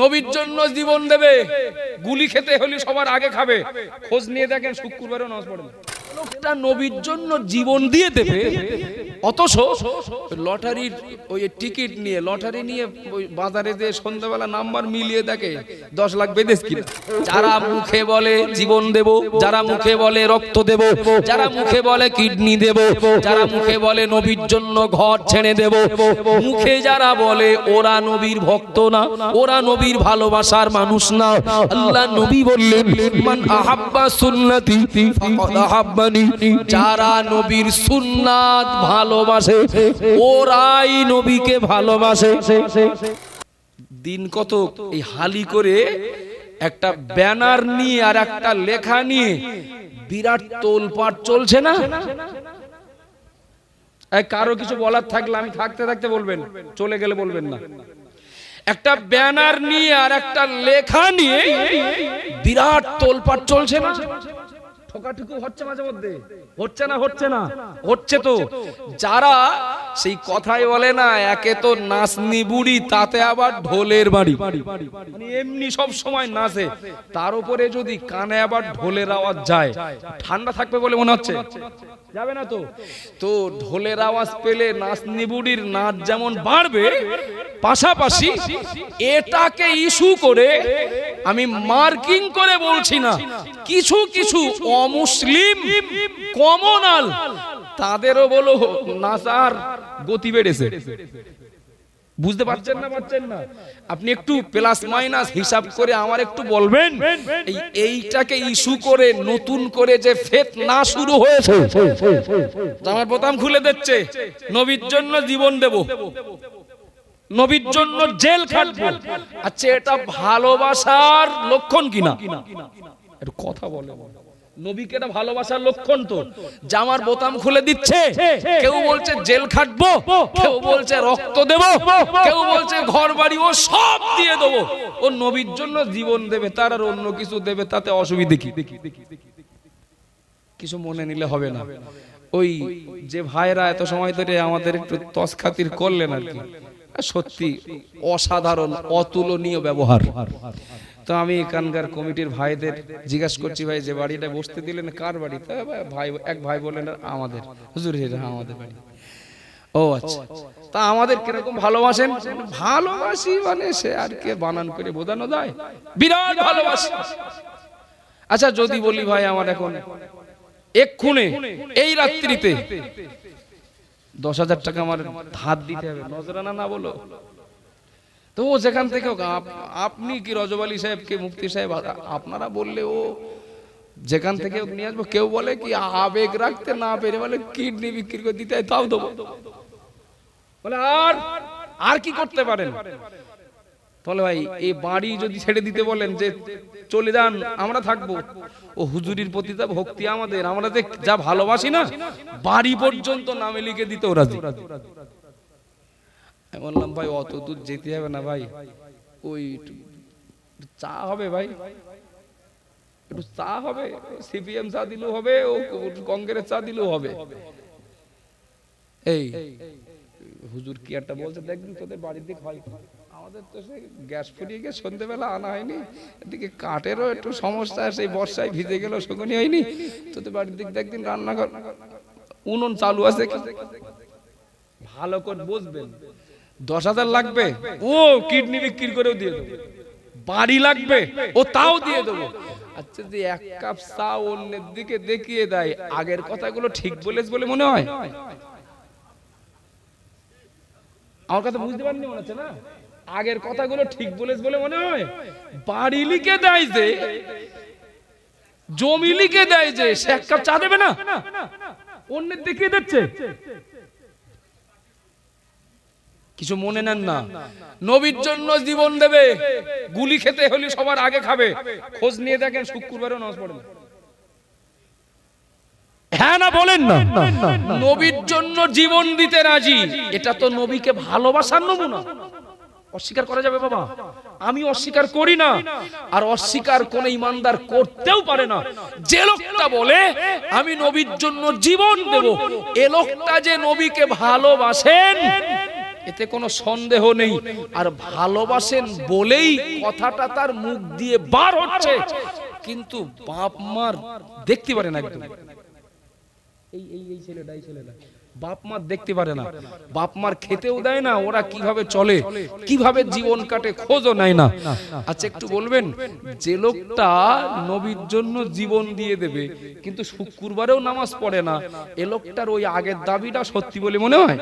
নবীর জন্য জীবন দেবে, গুলি খেতে হলে সবার আগে খাবে খোঁজ নিয়ে দেখেন শুক্রবারও নজ পড়ে। লোকটা নবীর জন্য জীবন দিয়ে দেবে। অথচ লটারির ওই টিকিট নিয়ে, লটারি নিয়ে বাজারে যে সন্ধ্যাবেলা নাম্বার মিলিয়ে দেখে, দশ লাখ বেদেশ কিনা? যারা মুখে বলে জীবন দেব, যারা মুখে বলে রক্ত দেব, যারা মুখে বলে কিডনি দেব, যারা মুখে বলে নবীর জন্য ঘর ছেড়ে দেব, মুখে যারা বলে ওরা নবীর ভক্ত না, ওরা নবীর ভালোবাসার মানুষ না। আল্লাহ নবী বললেন, মান আহাব্বা সুন্নতি, ফাকাদ আহাব্বানি যারা নবীর সুন্নাত ভালোবাসে, ওরাই নবীকে ভালোবাসে। দিন কত এই হালি করে একটা ব্যানার নিয়ে আর একটা লেখা নিয়ে বিরাট তোলপাট চলছে না? কারও কিছু বলার থাকলে আমি থাকতে থাকতে বলবেন, চলে গেলে বলবেন না। একটা ব্যানার নিয়ে আর একটা লেখা নিয়ে বিরাট তোলপাট চলছে না? যারা সেই কথাই বলে না, একে তো নাচনি বুড়ি, তাতে আবার ঢোলের বাড়ি। মানে এমনি নাচে। তার উপরে যদি কানে আবার ঢোলের আওয়াজ যায়, ঠান্ডা থাকবে বলে মনে হচ্ছে? যাবে না তো? তো ঢোলের আওয়াজ পেলে নাচ বুড়ির নাচ যেমন বাড়বে, পাশাপাশি এটাকে ইস্যু করে আমি মার্কিং করে বলছি না, কিছু কিছু অমুসলিম কমনাল, তাদেরও বলো নাচার গতি বেড়েছে। বুঝতে পারছেন না পারছেন না? আপনি একটু প্লাস মাইনাস হিসাব করে আমার একটু বলবেন? এইটাকে ইস্যু করে, নতুন করে যে ফেত না শুরু হয়েছে আমার বোতাম খুলে দিচ্ছে, নবীর জন্য জীবন দেব, নবীর জন্য জেল খাটবো। আচ্ছা এটা ভালোবাসার লক্ষণ কিনা? একটু কথা বলে। নবীকে এটা ভালোবাসার লক্ষণ তো। জামার বোতাম খুলে দিচ্ছে। কেউ বলছে, জেল খাটবো। কেউ বলছে, রক্ত দেব। কেউ বলছে, ঘর বাড়ি ও সব দিয়ে দেবো। ও নবীর জন্য জীবন দেবে, তার আর অন্য কিছু দেবে, তাতে অসুবিধে কি? কিছু মনে নিলে হবে না। ওই যে ভাইরা এত সময় ধরে আমাদের একটু তস খাতির করলেন আর কি সত্যি অসাধারণ, অতুলনীয় ব্যবহার। তো আমি এখানকার কমিটির ভাইদের জিজ্ঞাসা করছি, ভাই, যে বাড়িটা বসতে দিলেন কার বাড়ি? ভাই এক ভাই বললেন আমাদের। হুজুর আমাদের বাড়ি। ও আচ্ছা। তা আমাদের কীরকম ভালোবাসেন? ভালোবাসি মানে সে আর কে বানান করে বোঝানো যায়? বিরাট ভালোবাসি। আচ্ছা যদি বলি, ভাই, আমার এখন এক্ষুনে এই রাত্রিতে দশ হাজার টাকা আমার ধার দিতে হবে। নজরানা না বলো। তো ও যেখান থেকে আপনি কি রজব আলী সাহেব কে মুফতি সাহেব আপনারা বললে ও যেখান থেকে নিয়ে আসব। কেউ বলে কি আবেগ রাখতে না পেরে বলে, কিডনি বিক্রি করে দিতে তাও দেবো। বলে, আর আর কি করতে পারেন? বলে, ভাই, এই বাড়ি যদি ছেড়ে দিতে বলেন যে, চলে যান, আমরা থাকব। ও হুজুরির প্রতি তা ভক্তি আমাদের, আমরা যে যা ভালোবাসি না, বাড়ি পর্যন্ত নামে লিখে দিতে ওরা আমি বললাম, ভাই, অত দূর যেতে হবে না ভাই। ওই চা হবে ভাই। একটু চা হবে, সিপিএম চা দিলেও হবে, ও কংগ্রেস চা দিলেও হবে। এই, হুজুর কি একটা বলছে দেখবি তোদের বাড়ির দিক হয় আমাদের তো সেই গ্যাস ফুরিয়ে গিয়ে সন্ধ্যেবেলা আনা হয়নি। এদিকে কাঠেরও একটু সমস্যা আছে সেই বর্ষায় ভিজে গেল, শকুনি হয়নি। তোদের বাড়ির দিক দেখদিন রান্নাঘর, উনুন চালু আছে? ভালো করে বুঝবেন। দশ হাজার লাগবে? ও, কিডনি বিক্রি করেও দিয়ে দেবো। বাড়ি লাগবে? ও, তাও দিয়ে দেবো। আচ্ছা যে এক কাপ চা অন্যের দিকে দেখিয়ে দেয়, আগের কথাগুলো ঠিক বলেছ বলে মনে হয়? আমার কথা বুঝতে পারেননি মনে হচ্ছে না? আগের কথাগুলো ঠিক বলেছ বলে মনে হয়? বাড়ি লিখে দেয় যে, জমি লিখে দেয় যে, সে এক কাপ চা দেবে না? অন্যের দেখিয়ে দিচ্ছে? কিছু মনে নেন না। নবীর জন্য জীবন দেবে। গুলি খেতে হলে সবার আগে খাবে। খোঁজ নিয়ে দেখেন শুক্রবারও নামাজ পড়ে না। হ্যাঁ না বলেন না। নবীর জন্য জীবন দিতে রাজি এটা তো নবীকে ভালোবাসার নমুনা। অস্বীকার করা যাবে বাবা। আমি অস্বীকার করি না আর অস্বীকার কোন ইমানদার করতেও পারে না। যে লোকটা বলে আমি নবীর জন্য জীবন দেব এ লোকটা যে নবীকে ভালোবাসেন এতে কোনো সন্দেহ নেই। আর ভালোবাসেন বলেই কথাটা তার মুখ দিয়ে বার হচ্ছে। কিন্তু বাপ মার দেখতে পারে না একদম। এই এই এই ছেলেটা এই ছেলেটা। বাপ মার দেখতে পারে না। বাপ মার খেতেও দেয় না, ওরা কীভাবে চলে, কীভাবে জীবন কাটে খোঁজও নেয় না। আচ্ছা একটু বলবেন, যে লোকটা নবীর জন্য জীবন দিয়ে দেবে, কিন্তু শুক্রবারেও নামাজ পড়ে না, এ লোকটার ওই আগের দাবিটা সত্যি বলে মনে হয়?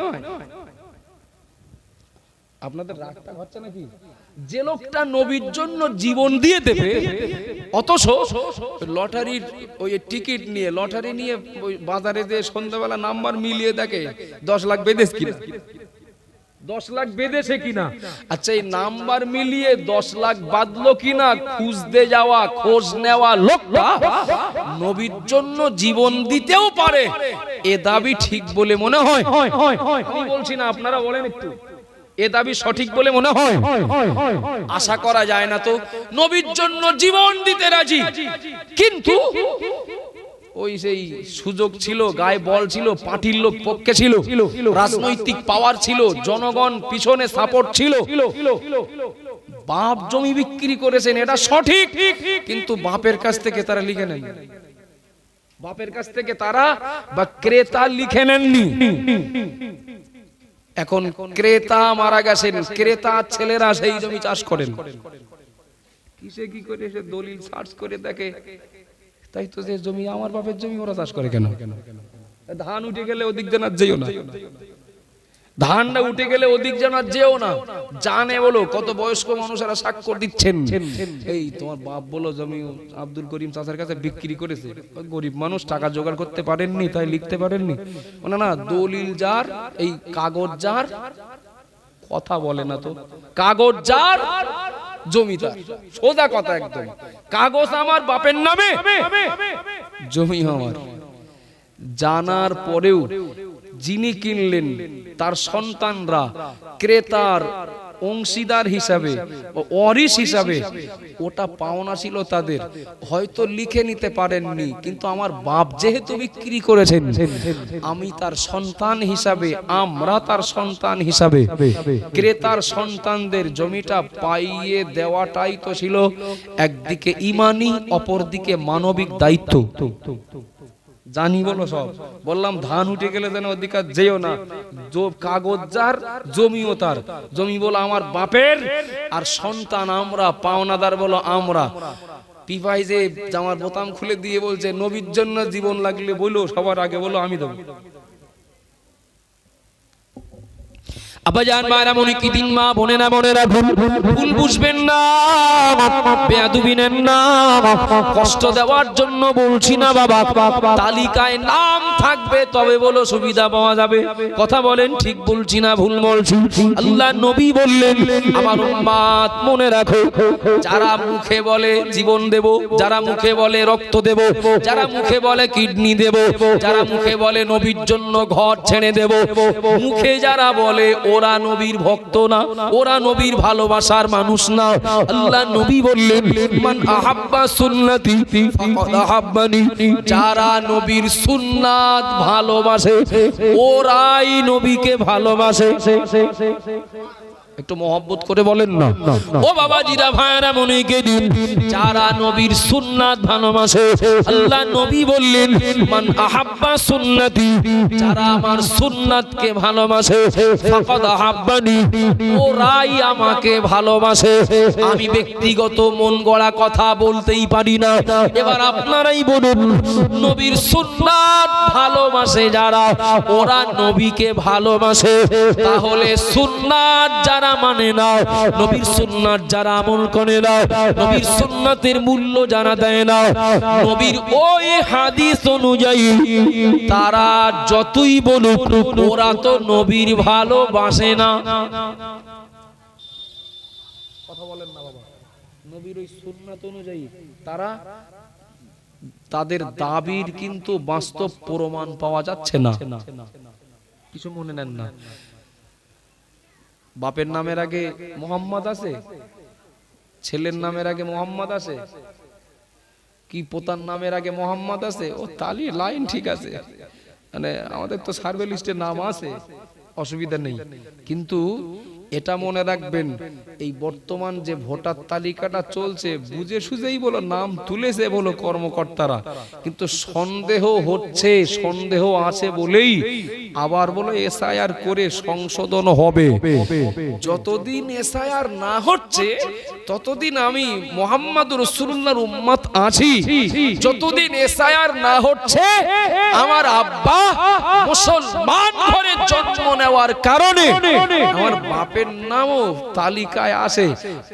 আপনাদের রাগটা হচ্ছে নাকি? যে লোকটা নবীর জন্য জীবন দিয়ে দেবে অথচ লটারির ওই টিকিট নিয়ে লটারি নিয়ে ওই বাজারে যে সন্ধ্যাবেলা নাম্বার মিলিয়ে দেখে দশ লাখ বেদেশ কিনা? দশ লাখ বেদেশে কিনা? আচ্ছা এই নাম্বার মিলিয়ে দশ লাখ বাদলো কিনা? খুঁজতে যাওয়া খোঁজ নেওয়া লোকটা নবীর জন্য জীবন দিতেও পারে। এ দাবি ঠিক বলে মনে হয়? বলছি না আপনারা বলেন একটু। এ দাবি সঠিক বলে মনে হয়? আশা করা যায় না তো। নবীর জন্য জীবন দিতে রাজি। কিন্তু ওই সেই সুযোগ ছিল, গায়ে বল ছিল, পার্টির লোক পক্ষে ছিল, রাজনৈতিক পাওয়ার ছিল, জনগণ পিছনে সাপোর্ট ছিল। বাপ জমি বিক্রি করেছেন, এটা সঠিক, কিন্তু বাপের কাছ থেকে তারা লিখে নেন বাপের কাছ থেকে তারা বা ক্রেতা লিখে নেননি। এখন ক্রেতা মারা গেছেন, ক্রেতা ছেলেরা সেই জমি চাষ করেন। কিসে কি করে সে দলিল সার্চ করে দেখে? তাই তো যে জমি, আমার বাপের জমি ওরা চাষ করে কেন? ধান উঠে গেলে ওদিক জানার যেও না। ধানটা উঠে গেলে ওদিক জানার যেও না। জানে বলো কত বয়স্ক মানুষেরা স্বাক্ষর দিচ্ছেন। এই তোমার বাপ বলো জমি আব্দুল করিম চাচার কাছে বিক্রি করেছে। গরিব মানুষ টাকা জোগাড় করতে পারেননি, তাই লিখতে পারেননি। না না, দলিল যার, এই কাগজ যার, কথা বলে না তো। কাগজ যার জমিদার সোজা কথা একদম। কাগজ আমার বাপের নামে, জমি আমার। জানার পরেও যিনি কিনলেন, তার সন্তানরা ক্রেতার অংশীদার হিসাবে অরিস হিসাবে ওটা পাওনা ছিল তাদের। হয়তো লিখে নিতে পারেননি, কিন্তু আমার বাপ যেহেতু বিক্রি করেছেন, আমি তার সন্তান হিসাবে, আমরা তার সন্তান হিসাবে, ক্রেতার সন্তানদের জমিটা পাইয়ে দেওয়াটাই তো ছিল একদিকে ইমানি, অপরদিকে মানবিক দায়িত্ব। জানি বলো সব। বললাম, ধান উঠে গেলে যেন ওদিকে যেও না। কাগজ যার, জমিও তার। জমি বলো আমার বাপের, আর সন্তান আমরা, পাওনাদার বলো আমরা। পিপাই যে জামার বোতাম খুলে দিয়ে বলছে, নবীর জন্য জীবন লাগলে বলো, সবার আগে বলো, আমি দেবো। আব্বাজান মায়েরা মনে কি দিন মা বোনেরা মনেরা ভুল ভুল বুঝবেন না। বেয়াদুবি নেন না। কষ্ট দেওয়ার জন্য বলছি না বাবা। তালিকায় নাম থাকবে তবে বলো সুবিধা পাওয়া যাবে। কথা বলেন ঠিক বলছি না ভুল বলছি। আল্লাহ নবী বললেন আমার মনে রাখো। যারা মুখে বলে জীবন দেব যারা মুখে বলে রক্ত দেব যারা মুখে বলে কিডনি দেব যারা মুখে বলে নবীর জন্য ঘর ছেড়ে দেব মুখে যারা বলে ওরা নবীর ভক্ত না, ওরা নবীর ভালোবাসার মানুষ না। আল্লাহ নবী বললেন, মান আহাব্বা সুন্নতি, ফাকাদ আহাব্বানি। যারা নবীর সুন্নাত ভালোবাসে, ওরাই নবীকে ভালোবাসে। একটু মহব্বত করে বলেন না। ও বাবাজিরা ভাইরা মনে কে দিন। যারা নবীর সুন্নাত ভালোবাসে আল্লাহ নবী বললেন মান আহাব্বা সুন্নতি যারা আমার সুন্নাতকে ভালোবাসে ফাকাদ আহাব্বানি ওরাই আমাকে ভালোবাসে। আমি ব্যক্তিগত মন গড়া কথা বলতেই পারি না। এবার আপনারাই বলুন নবীর সুন্নাত ভালোবাসে যারা ওরা নবীকে ভালোবাসে। তাহলে সুন্নাত যারা মানে না নবীর সুন্নাত যারা আমল করে না নবীর সুন্নাতের মূল্য জানা দেয় না নবীর ওই হাদিস অনুযায়ী তারা যতই বলুক ওরা তো নবীর ভালোবাসে না। কথা বলেন না বাবা। নবীর ওই সুন্নাত অনুযায়ী তারা তাদের দাবির কিন্তু বাস্তব প্রমাণ পাওয়া যাচ্ছে না। কিছু মনে নেন না। বাপের নামের আগে মোহাম্মদ আছে, ছেলের নামের আগে মোহাম্মদ আছে, কি পোতার নামের আগে মোহাম্মদ আছে, ও তালি লাইন ঠিক আছে। মানে আমাদের তো সার্ভে লিস্টে নাম আছে, অসুবিধা নেই। কিন্তু এটা মনে রাখবেন, এই বর্তমান যে ভোটার তালিকাটা চলছে, বুঝে সুঝেই বলো, নাম তুলেছে বলো কর্মকর্তারা। কিন্তু সন্দেহ হচ্ছে, সন্দেহ আছে বলেই আবার বলো এসআইআর করে সংশোধন হবে। যতদিন এসআইআর না হচ্ছে, ততদিন আমি মোহাম্মদ রসুল্লাহর উম্মত আছি। যতদিন এসআইআর না হচ্ছে, আমার আব্বা মুসলমান ঘরে জন্ম নেওয়ার কারণে, আমার বাপের নামও তালিকায় আসে।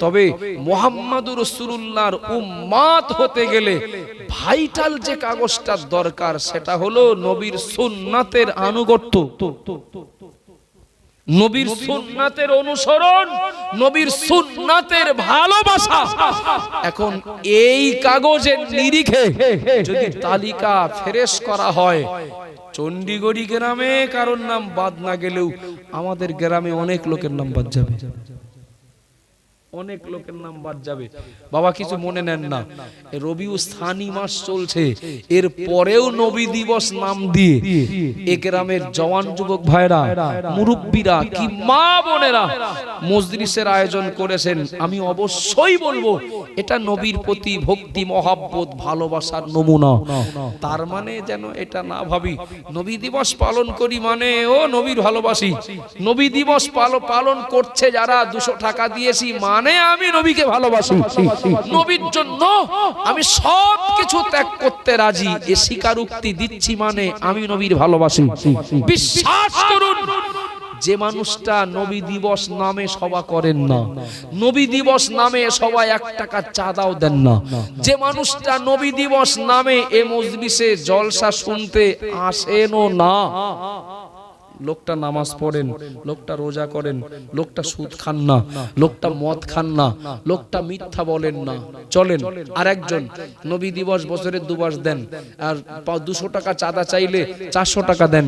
তবে মোহাম্মদ রসুল্লাহর উম্মাত হতে গেলে ভাইটাল যে কাগজটার দরকার, সেটা হলো নবীর সুন্নাতের আনুগত্য। নবীর সুন্নাতের অনুসরণ নবীর সুন্নাতের ভালোবাসা। এখন এই কাগজের নিরিখে যদি তালিকা ফেরেশ করা হয় চণ্ডীগড়ি গ্রামে কারোর নাম বাদ না গেলেও আমাদের গ্রামে অনেক লোকের নাম বাদ যাবে। অনেক লোকের নাম বাদ যাবে। বাবা কিছু মনে নেন না। রবি রবিউ স্থানী মাস চলছে। এর পরেও নবী দিবস নাম দিয়ে এ গ্রামের জওয়ান যুবক ভাইরা মুরব্বীরা কি মা বোনেরা মজলিসের আয়োজন করেছেন। আমি অবশ্যই বলব এটা নবীর প্রতি ভক্তি, মহাব্বত, ভালোবাসার নমুনা। তার মানে যেন এটা না ভাবি, নবী দিবস পালন করি মানে ও নবীর ভালোবাসি। নবী দিবস পাল- পালন করছে যারা, দুশো টাকা দিয়েছি মানে আমি নবীকে ভালোবাসি। নবীর জন্য আমি সব কিছু ত্যাগ করতে রাজি, এ স্বীকারোক্তি দিচ্ছি মানে আমি নবীর ভালোবাসি। বিশ্বাস করুন যে মানুষটা নবী দিবস নামে সভা করেন না, নবী দিবস নামে সবাই এক টাকা চাঁদাও দেন না। যে মানুষটা নবী দিবস নামে এ মজলিসে জলসা শুনতে আসেনও না। লোকটা নামাজ পড়েন লোকটা রোজা করেন লোকটা সুদ খান না লোকটা মদ খান না লোকটা মিথ্যা বলেন না। চলেন আর একজন নবী দিবস বছরে দুবার দেন আর দুশো টাকা চাঁদা চাইলে চারশো টাকা দেন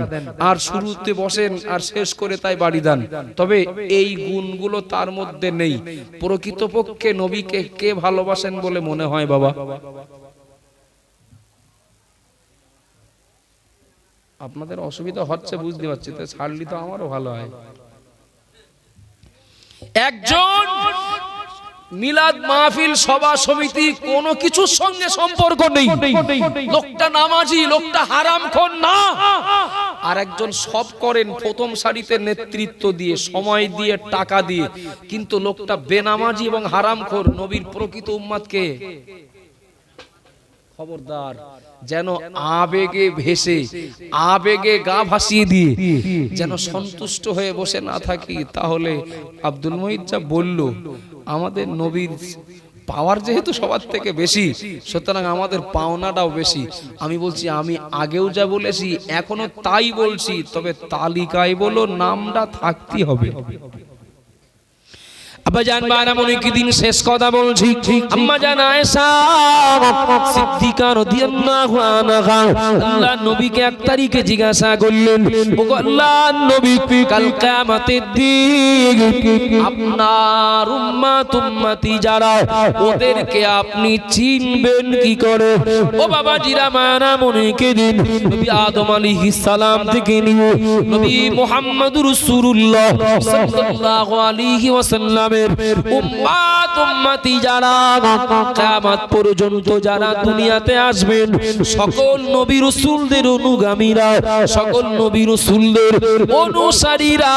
আর শুরুতে বসেন আর শেষ করে তাই বাড়ি দেন। তবে এই গুণগুলো তার মধ্যে নেই। প্রকৃতপক্ষে নবীকে কে ভালোবাসেন বলে মনে হয় বাবা। আপনাদের অসুবিধা হচ্ছে, বুঝতে পারছি। তো ছাড়লি তো আমারও ভালো হয়। একজন মিলাদ মাহফিল সভা সমিতি, কোনো কিছুর সঙ্গে সম্পর্ক নেই। লোকটা নামাজি, লোকটা হারাম হারামখোর না। আর একজন সব করেন প্রথম সারিতে নেতৃত্ব দিয়ে, সময় দিয়ে, টাকা দিয়ে। কিন্তু লোকটা বেনামাজি এবং হারাম হারামখোর নবীর প্রকৃত উম্মাদকে। খবরদার যেন আবেগে ভেসে আবেগে গা ভাসিয়ে দিয়ে যেন সন্তুষ্ট হয়ে বসে না থাকি তাহলে আব্দুল মহিদ যা বলল আমাদের নবীর পাওয়ার যেহেতু সবার থেকে বেশি সুতরাং আমাদের পাওনাটাও বেশি। আমি বলছি আমি আগেও যা বলেছি এখনও তাই বলছি তবে তালিকায় বলো নামটা থাকতে হবে। আব্বা জান বারামনি দিন শেষ কথা বলছি। আম্মা জান আয়েশা। সিদ্দিকা রাদিয়াল্লাহু আনহা। আল্লাহ নবীকে এক তারিখে জিজ্ঞাসা করলেন ওগো আল্লাহর নবী কাল কিয়ামতের দিন আপনার উম্মত উম্মতি যারা ওদেরকে আপনি চিনবেন কি করে? ও বাবা জিরা মারা মনিকে দিন নবী আদম আলাইহিস সালাম থেকে নিয়ে নবী মুহাম্মদুর রাসূলুল্লাহ সাল্লাল্লাহু আলাইহি ওয়াসাল্লামের উম্মাত, উম্মতি যারা কিয়ামত পর্যন্ত যারা দুনিয়াতে আসবেন, সকল নবী রাসূলদের অনুগামীরা, সকল নবী রাসূলদের অনুসারীরা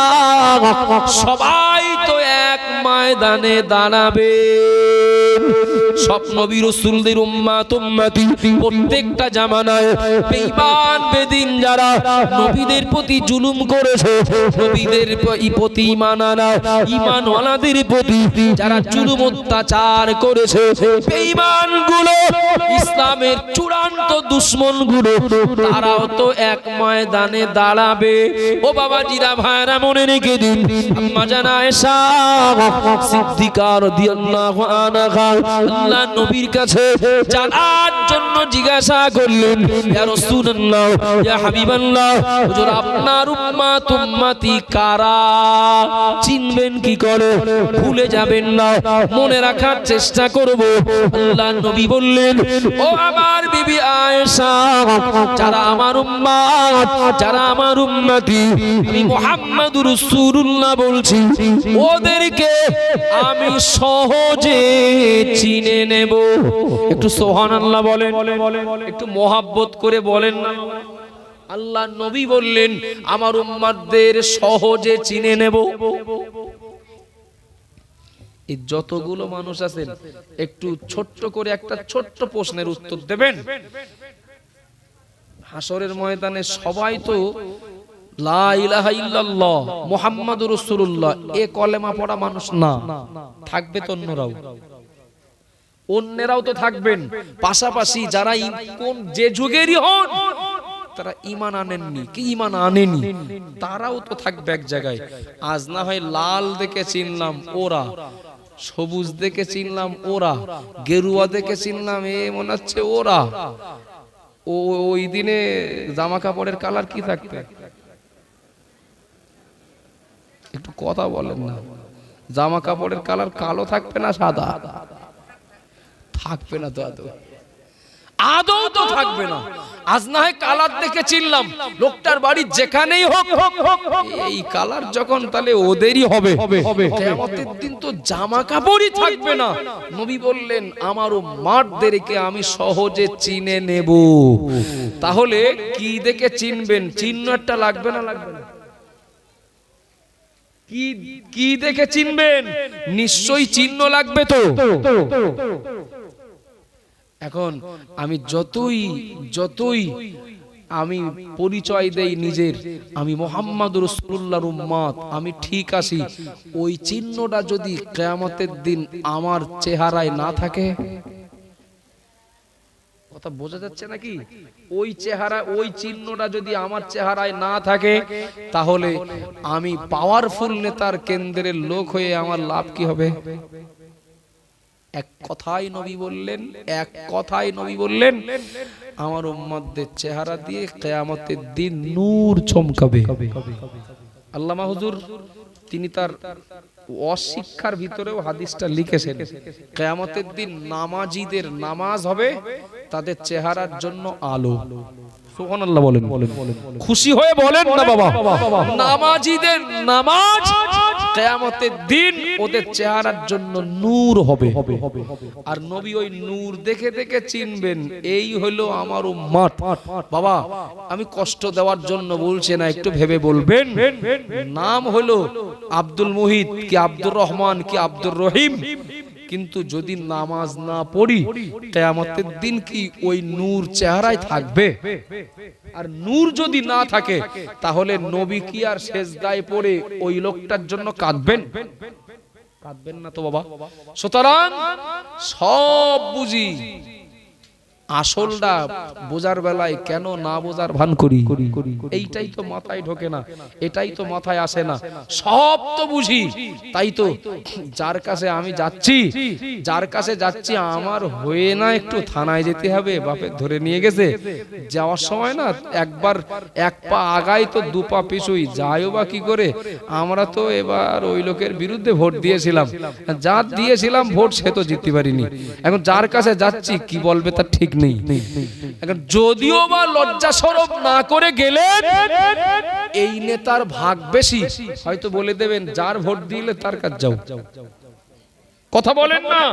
সবাই তো এক ময়দানে দাঁড়াবে। সব নবী প্রত্যেকটা জামানায় বেদিন যারা নবীদের প্রতি জুলুম করেছে, নবীদের প্রতি প্রতি যারা জুলুম অত্যাচার করেছে গুলো ইসলামের চূড়ান্ত দুশ্মনগুলো তারাও তো এক ময়দানে দাঁড়াবে। ও বাবা জিরা ভাইরা মনে রেখে দিন। আল্লাহ নবীর কাছে জানার জন্য জিজ্ঞাসা করলেন আপনার কারা? চিনবেন কি করে? ভুলে যাবেন না। মনে রাখার চেষ্টা করব। আল্লাহ নবী বললেন, ও আমার বিবি যারা আমার যারা আমার উম্মতি, আমি মুহাম্মাদুর বলছি, ওদেরকে আমি সহজে চিনে নেব। একটু সুবহানাল্লাহ বলেন, একটু মোহাব্বত করে বলেন আল্লাহ নবী বললেন, আমার উম্মাদের সহজে চিনে নেব। এই যতগুলো মানুষ আছেন, একটু ছোট্ট করে একটা ছোট্ট প্রশ্নের উত্তর দেবেন। হাসরের ময়দানে সবাই তো মুহাম্মাদুর রাসূলুল্লাহ, এ কলেমা পড়া মানুষ না। থাকবে তো অন্যরাও তো থাকবেন। পাশাপাশি যারা কোন যে যুগেরই হন, তারা ইমান আনেননি। কি ইমান আনেনি? তারাও তো থাকবে এক জায়গায়। আজ না হয় লাল দেখে চিনলাম ওরা, সবুজ দেখে চিনলাম ওরা, গেরুয়া দেখে চিনলাম, এ মনে হচ্ছে ওরা। ও, ওই দিনে জামা কাপড়ের কালার কি থাকবে? একটু কথা বলেন না। জামা কাপড়ের কালার কালো থাকবে না সাদা? থাকবে না তো আদৌ? আদৌ তো থাকবে না। আজ না হয় কালার দেখে চিনলাম লোকটার বাড়ি যেখানেই হোক এই কালার যখন তাহলে ওদেরই হবে। কিয়ামতের দিন তো জামা কাপড়ই থাকবে না। নবী বললেন আমারও মাঠদেরকে আমি সহজে চিনে নেব। তাহলে কি দেখে চিনবেন? চিহ্ন একটা লাগবে না? লাগবে না। কি কি দেখে চিনবেন? নিশ্চয়ই চিহ্ন লাগবে তো। এখন আমি যতই যতই আমি পরিচয় দেই নিজের, আমি মোহাম্মদ রসুল্লাহর উম্মাদ, আমি ঠিক আছি, ওই চিহ্নটা যদি কেয়ামতের দিন আমার চেহারায় না থাকে, কথা বোঝা যাচ্ছে নাকি? ওই চেহারা, ওই চিহ্নটা যদি আমার চেহারায় না থাকে, তাহলে আমি পাওয়ারফুল নেতার কেন্দ্রের লোক হয়ে আমার লাভ কি হবে? এক কথাই নবী বললেন এক কথাই নবী বললেন আমার উম্মতদের চেহারা দিয়ে কেয়ামতের দিন নূর চমকাবে। আল্লামা হুজুর তিনি তার অশিক্ষার ভিতরেও হাদিসটা লিখেছেন কেয়ামতের দিন নামাজিদের নামাজ হবে তাদের চেহারার জন্য আলো। সুবহানাল্লাহ বলেন। খুশি হয়ে বলেন না বাবা। নামাজিদের নামাজ কেয়ামতের দিন ওদের চেহারার জন্য নূর হবে। আর নবী ওই নূর দেখে দেখে চিনবেন, এই হলো আমার মাঠ বাবা, আমি কষ্ট দেওয়ার জন্য বলছি না, একটু ভেবে বলবেন। নাম হলো আব্দুল মুহিত, কি আব্দুর রহমান, কি আব্দুর রহিম। কিন্তু যদি নামাজ না পড়ি, কেয়ামতের দিন কি ওই নূর চেহারায় থাকবে? আর নূর যদি না থাকে, তাহলে নবী কি আর সেজদায় পড়ে ওই লোকটার জন্য কাঁদবেন? কাঁদবেন না তো বাবা। সুতরাং সব বুঝি আসলটা বোঝার বেলায় কেন না বোঝার ভান করি? এইটাই তো মাথায় ঢোকে না, এটাই তো মাথায় আসে না। সব তো বুঝি, তাই তো যার কাছে আমি যাচ্ছি, যার কাছে যাচ্ছি আমার হয়ে না একটু থানায় যেতে হবে বাপে ধরে নিয়ে গেছে। যাওয়ার সময় না একবার এক পা আগাই তো দু পা পিছুই, যাইও বা কি করে, আমরা তো এবার ওই লোকের বিরুদ্ধে ভোট দিয়েছিলাম। যা দিয়েছিলাম ভোট সে তো জিততে পারিনি। এখন যার কাছে যাচ্ছি, কি বলবে তার ঠিক যদিও বা লজ্জা সরব না করে গেলেন, এই নেতার ভাগ বেশি। হয়তো বলে দেবেন, যার ভোট দিলে তার কাজ যাও। কথা বলেন না,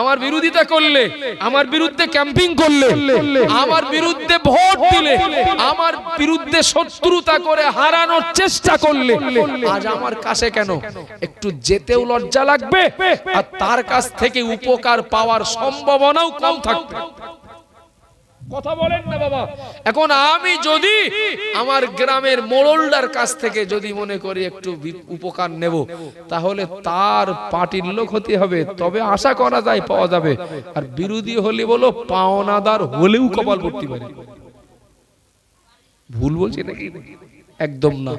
আমার বিরোধিতা করলে, আমার বিরুদ্ধে ক্যাম্পিং করলে, আমার বিরুদ্ধে ভোট দিলে, আমার বিরুদ্ধে শত্রুতা করে হারানোর চেষ্টা করলে, আজ আমার কাছে কেন? একটু যেতেও লজ্জা লাগবে, আর তার কাছ থেকে উপকার পাওয়ার সম্ভাবনাও কম থাকবে। কথা বলেন না বাবা। এখন আমি যদি আমার গ্রামের কাছ থেকে যদি মনে করি একটু উপকার নেব, তাহলে তার পার্টির লোক হতে হবে। তবে আশা করা যায় পাওয়া যাবে। আর বিরোধী হলে বলো, পাওনাদার হলেও কপাল পড়তে পারে ভুল বলছি নাকি? একদম না।